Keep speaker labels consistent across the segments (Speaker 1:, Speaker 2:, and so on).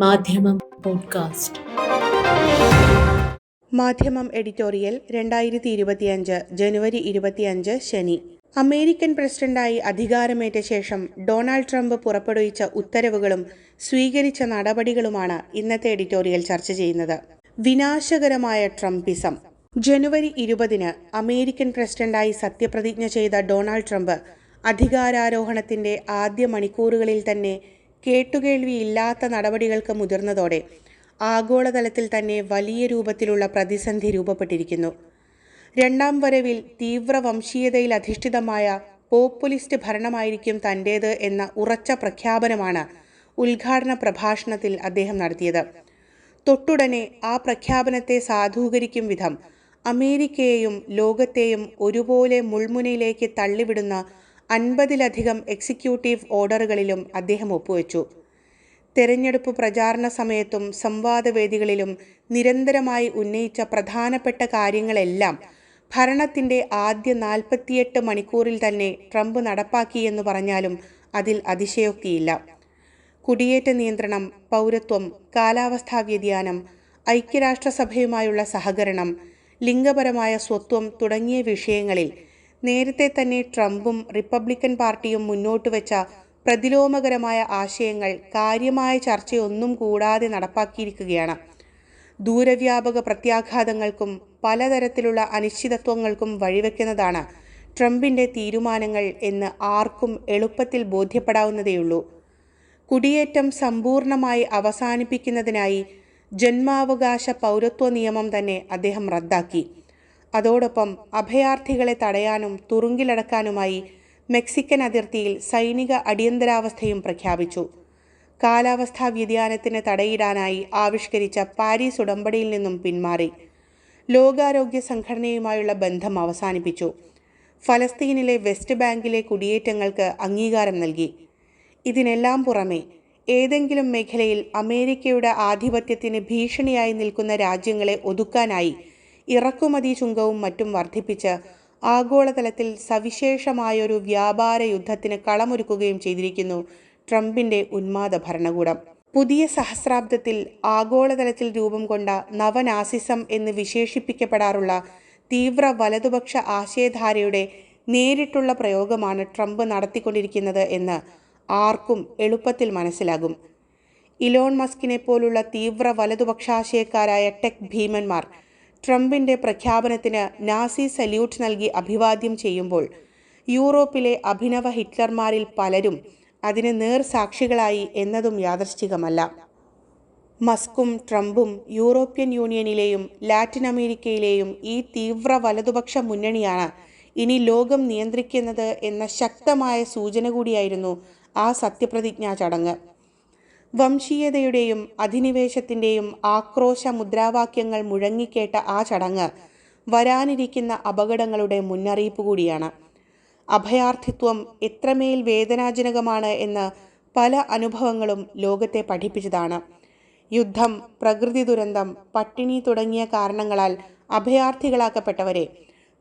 Speaker 1: മാധ്യമം പോഡ്കാസ്റ്റ്.
Speaker 2: മാധ്യമം എഡിറ്റോറിയൽ രണ്ടായിരത്തി ഇരുപത്തിയഞ്ച് ജനുവരി ഇരുപത്തിയഞ്ച് ശനി. അമേരിക്കൻ പ്രസിഡന്റായി അധികാരമേറ്റ ശേഷം ഡൊണാൾഡ് ട്രംപ് പുറപ്പെടുവിച്ച ഉത്തരവുകളും സ്വീകരിച്ച നടപടികളുമാണ് ഇന്നത്തെ എഡിറ്റോറിയൽ ചർച്ച ചെയ്യുന്നത്. വിനാശകരമായ ട്രംപിസം. ജനുവരി ഇരുപതിന് അമേരിക്കൻ പ്രസിഡന്റായി സത്യപ്രതിജ്ഞ ചെയ്ത ഡൊണാൾഡ് ട്രംപ് അധികാരാരോഹണത്തിന്റെ ആദ്യ മണിക്കൂറുകളിൽ തന്നെ കേട്ടുകേൾവിയില്ലാത്ത നടപടികൾക്ക് മുതിർന്നതോടെ ആഗോളതലത്തിൽ തന്നെ വലിയ രൂപത്തിലുള്ള പ്രതിസന്ധി രൂപപ്പെട്ടിരിക്കുന്നു. രണ്ടാം വരവിൽ തീവ്ര വംശീയതയിൽ അധിഷ്ഠിതമായ പോപ്പുലിസ്റ്റ് ഭരണമായിരിക്കും തന്റേത് എന്ന ഉറച്ച പ്രഖ്യാപനമാണ് ഉദ്ഘാടന പ്രഭാഷണത്തിൽ അദ്ദേഹം നടത്തിയത്. തൊട്ടുടനെ ആ പ്രഖ്യാപനത്തെ സാധൂകരിക്കും വിധം അമേരിക്കയെയും ലോകത്തെയും ഒരുപോലെ മുൾമുനയിലേക്ക് തള്ളിവിടുന്ന അൻപതിലധികം എക്സിക്യൂട്ടീവ് ഓർഡറുകളിലും അദ്ദേഹം ഒപ്പുവെച്ചു. തെരഞ്ഞെടുപ്പ് പ്രചാരണ സമയത്തും സംവാദവേദികളിലും നിരന്തരമായി ഉന്നയിച്ച പ്രധാനപ്പെട്ട കാര്യങ്ങളെല്ലാം ഭരണത്തിന്റെ ആദ്യ നാൽപ്പത്തിയെട്ട് മണിക്കൂറിൽ തന്നെ ട്രംപ് നടപ്പാക്കിയെന്ന് പറഞ്ഞാലും അതിൽ അതിശയോക്തിയില്ല കുടിയേറ്റ നിയന്ത്രണം പൗരത്വം കാലാവസ്ഥാ വ്യതിയാനം ഐക്യരാഷ്ട്രസഭയുമായുള്ള സഹകരണം ലിംഗപരമായ സ്വത്വം തുടങ്ങിയ വിഷയങ്ങളിൽ നേരത്തെ തന്നെ ട്രംപും റിപ്പബ്ലിക്കൻ പാർട്ടിയും മുന്നോട്ട് വെച്ച പ്രതിലോമകരമായ ആശയങ്ങൾ കാര്യമായ ചർച്ചയൊന്നും കൂടാതെ നടപ്പാക്കിയിരിക്കുകയാണ്. ദൂരവ്യാപക പ്രത്യാഘാതങ്ങൾക്കും പലതരത്തിലുള്ള അനിശ്ചിതത്വങ്ങൾക്കും വഴിവെക്കുന്നതാണ് ട്രംപിന്റെ തീരുമാനങ്ങൾ എന്ന് ആർക്കും എളുപ്പത്തിൽ ബോധ്യപ്പെടാവുന്നതേയുള്ളൂ. കുടിയേറ്റം സമ്പൂർണമായി അവസാനിപ്പിക്കുന്നതിനായി ജന്മാവകാശ പൗരത്വ നിയമം തന്നെ അദ്ദേഹം റദ്ദാക്കി. അതോടൊപ്പം അഭയാർത്ഥികളെ തടയാനും തുറുങ്കിലടക്കാനുമായി മെക്സിക്കൻ അതിർത്തിയിൽ സൈനിക അടിയന്തരാവസ്ഥയും പ്രഖ്യാപിച്ചു. കാലാവസ്ഥാ വ്യതിയാനത്തിന് തടയിടാനായി ആവിഷ്കരിച്ച പാരീസ് ഉടമ്പടിയിൽ നിന്നും പിന്മാറി. ലോകാരോഗ്യ സംഘടനയുമായുള്ള ബന്ധം അവസാനിപ്പിച്ചു. ഫലസ്തീനിലെ വെസ്റ്റ് ബാങ്കിലെ കുടിയേറ്റങ്ങൾക്ക് അംഗീകാരം നൽകി. ഇതിനെല്ലാം പുറമെ ഏതെങ്കിലും മേഖലയിൽ അമേരിക്കയുടെ ആധിപത്യത്തിന് ഭീഷണിയായി നിൽക്കുന്ന രാജ്യങ്ങളെ ഒതുക്കാനായി ഇറക്കുമതി ചുങ്കവും മറ്റും വർദ്ധിപ്പിച്ച് ആഗോളതലത്തിൽ സവിശേഷമായൊരു വ്യാപാര യുദ്ധത്തിന് കളമൊരുക്കുകയും ചെയ്തിരിക്കുന്നു ട്രംപിന്റെ ഉന്മാദ ഭരണകൂടം. പുതിയ സഹസ്രാബ്ദത്തിൽ ആഗോളതലത്തിൽ രൂപം കൊണ്ട നവനാസിസം എന്ന് വിശേഷിപ്പിക്കപ്പെടാറുള്ള തീവ്ര വലതുപക്ഷ ആശയധാരയുടെ നേരിട്ടുള്ള പ്രയോഗമാണ് ട്രംപ് നടത്തിക്കൊണ്ടിരിക്കുന്നത് എന്ന് ആർക്കും എളുപ്പത്തിൽ മനസ്സിലാകും. ഇലോൺ മസ്കിനെ പോലുള്ള തീവ്ര വലതുപക്ഷാശയക്കാരായ ടെക് ഭീമന്മാർ ട്രംപിന്റെ പ്രഖ്യാപനത്തിന് നാസി സല്യൂട്ട് നൽകി അഭിവാദ്യം ചെയ്യുമ്പോൾ യൂറോപ്പിലെ അഭിനവ ഹിറ്റ്ലർമാരിൽ പലരും അതിന് നേർ സാക്ഷികളായി എന്നതും യാദർശ്ചികമല്ല മസ്കും ട്രംപും യൂറോപ്യൻ യൂണിയനിലെയും ലാറ്റിൻ അമേരിക്കയിലെയും ഈ തീവ്ര വലതുപക്ഷ മുന്നണിയാണ് ഇനി ലോകം നിയന്ത്രിക്കുന്നത് എന്ന ശക്തമായ സൂചന കൂടിയായിരുന്നു ആ സത്യപ്രതിജ്ഞാ ചടങ്ങ്. വംശീയതയുടെയും അധിനിവേശത്തിന്റെയും ആക്രോശ മുദ്രാവാക്യങ്ങൾ മുഴങ്ങിക്കേട്ട ആ ചടങ്ങ് വരാനിരിക്കുന്ന അപകടങ്ങളുടെ മുന്നറിയിപ്പ് കൂടിയാണ്. അഭയാർത്ഥിത്വം എത്രമേൽ വേദനാജനകമാണ് എന്ന് പല അനുഭവങ്ങളും ലോകത്തെ പഠിപ്പിച്ചതാണ്. യുദ്ധം പ്രകൃതി ദുരന്തം പട്ടിണി തുടങ്ങിയ കാരണങ്ങളാൽ അഭയാർത്ഥികളാക്കപ്പെട്ടവരെ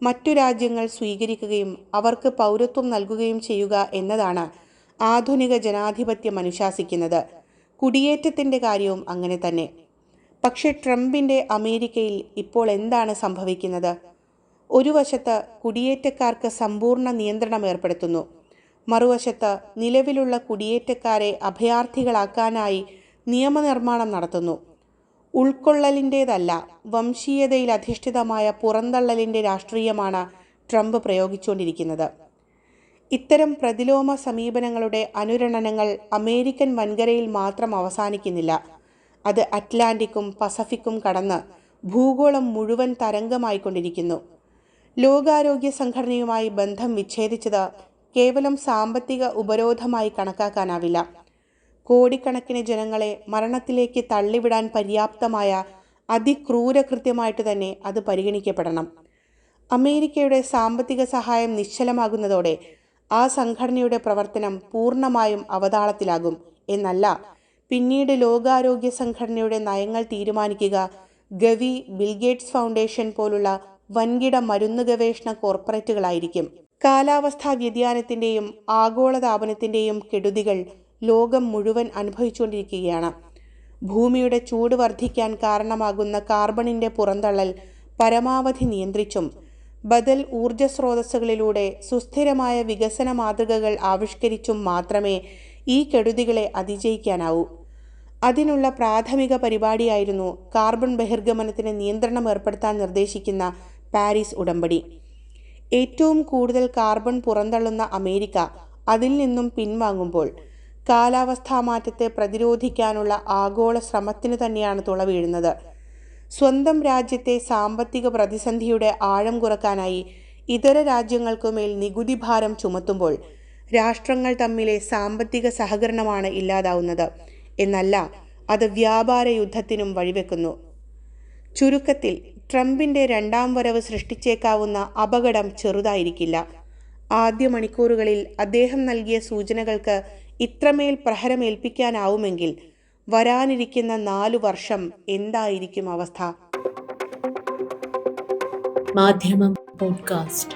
Speaker 2: മറ്റു രാജ്യങ്ങൾ സ്വീകരിക്കുകയും അവർക്ക് പൗരത്വം നൽകുകയും ചെയ്യുക എന്നതാണ് ആധുനിക ജനാധിപത്യം അനുശാസിക്കുന്നത് കുടിയേറ്റത്തിന്റെ കാര്യവും അങ്ങനെ തന്നെ. പക്ഷേ ട്രംപിന്റെ അമേരിക്കയിൽ ഇപ്പോൾ എന്താണ് സംഭവിക്കുന്നത്? ഒരു വശത്ത് കുടിയേറ്റക്കാർക്ക് സമ്പൂർണ നിയന്ത്രണം ഏർപ്പെടുത്തുന്നു. മറുവശത്ത് നിലവിലുള്ള കുടിയേറ്റക്കാരെ അഭയാർത്ഥികളാക്കാനായി നിയമനിർമ്മാണം നടത്തുന്നു. ഉൾക്കൊള്ളലിന്റേതല്ല വംശീയതയിൽ അധിഷ്ഠിതമായ പുറന്തള്ളലിന്റെ രാഷ്ട്രീയമാണ് ട്രംപ് പ്രയോഗിച്ചുകൊണ്ടിരിക്കുന്നത്. ഇത്തരം പ്രതിലോമ സമീപനങ്ങളുടെ അനുരണനങ്ങൾ അമേരിക്കൻ വൻകരയിൽ മാത്രം അവസാനിക്കുന്നില്ല. അത് അറ്റ്ലാന്റിക്കും പസഫിക്കും കടന്ന് ഭൂഗോളം മുഴുവൻ തരംഗമായിക്കൊണ്ടിരിക്കുന്നു. ലോകാരോഗ്യ സംഘടനയുമായി ബന്ധം വിച്ഛേദിച്ചത് കേവലം സാമ്പത്തിക ഉപരോധമായി കണക്കാക്കാനാവില്ല. കോടിക്കണക്കിന് ജനങ്ങളെ മരണത്തിലേക്ക് തള്ളിവിടാൻ പര്യാപ്തമായ അതിക്രൂരകൃത്യമായിട്ട് തന്നെ അത് പരിഗണിക്കപ്പെടണം. അമേരിക്കയുടെ സാമ്പത്തിക സഹായം നിശ്ചലമാകുന്നതോടെ ആ സംഘടനയുടെ പ്രവർത്തനം പൂർണമായും അവതാളത്തിലാകും എന്നല്ല. പിന്നീട് ലോകാരോഗ്യ സംഘടനയുടെ നയങ്ങൾ തീരുമാനിക്കുക ഗവി ബിൽഗേറ്റ്സ് ഫൗണ്ടേഷൻ പോലുള്ള വൻകിട മരുന്ന് ഗവേഷണ കോർപ്പറേറ്റുകളായിരിക്കും. കാലാവസ്ഥാ വ്യതിയാനത്തിന്റെയും ആഗോളതാപനത്തിന്റെയും കെടുതികൾ ലോകം മുഴുവൻ അനുഭവിച്ചുകൊണ്ടിരിക്കുകയാണ്. ഭൂമിയുടെ ചൂട് വർദ്ധിക്കാൻ കാരണമാകുന്ന കാർബണിന്റെ പുറന്തള്ളൽ പരമാവധി നിയന്ത്രിച്ചും ബദൽ ഊർജ സ്രോതസ്സുകളിലൂടെ സുസ്ഥിരമായ വികസന മാതൃകകൾ ആവിഷ്കരിച്ചും മാത്രമേ ഈ കെടുതികളെ അതിജയിക്കാനാവൂ. അതിനുള്ള പ്രാഥമിക പരിപാടിയായിരുന്നു കാർബൺ ബഹിർഗമനത്തിന് നിയന്ത്രണം ഏർപ്പെടുത്താൻ നിർദ്ദേശിക്കുന്ന പാരീസ് ഉടമ്പടി. ഏറ്റവും കൂടുതൽ കാർബൺ പുറന്തള്ളുന്ന അമേരിക്ക അതിൽ നിന്നും പിൻവാങ്ങുമ്പോൾ കാലാവസ്ഥാ മാറ്റത്തെ പ്രതിരോധിക്കാനുള്ള ആഗോള ശ്രമത്തിന് തന്നെയാണ് തുള വീഴുന്നത് സ്വന്തം രാജ്യത്തെ സാമ്പത്തിക പ്രതിസന്ധിയുടെ ആഴം കുറക്കാനായി ഇതര രാജ്യങ്ങൾക്കുമേൽ നികുതി ഭാരം ചുമത്തുമ്പോൾ രാഷ്ട്രങ്ങൾ തമ്മിലെ സാമ്പത്തിക സഹകരണമാണ് ഇല്ലാതാവുന്നത്. എന്നല്ല അത് വ്യാപാര യുദ്ധത്തിനും വഴിവെക്കുന്നു. ചുരുക്കത്തിൽ ട്രംപിന്റെ രണ്ടാം വരവ് സൃഷ്ടിച്ചേക്കാവുന്ന അപകടം ചെറുതായിരിക്കില്ല. ആദ്യ മണിക്കൂറുകളിൽ അദ്ദേഹം നൽകിയ സൂചനകൾക്ക് ഇത്രമേൽ പ്രഹരമേൽപ്പിക്കാനാവുമെങ്കിൽ വരാനിരിക്കുന്ന നാലു വർഷം എന്തായിരിക്കും അവസ്ഥ?
Speaker 1: മാധ്യമം പോഡ്കാസ്റ്റ്.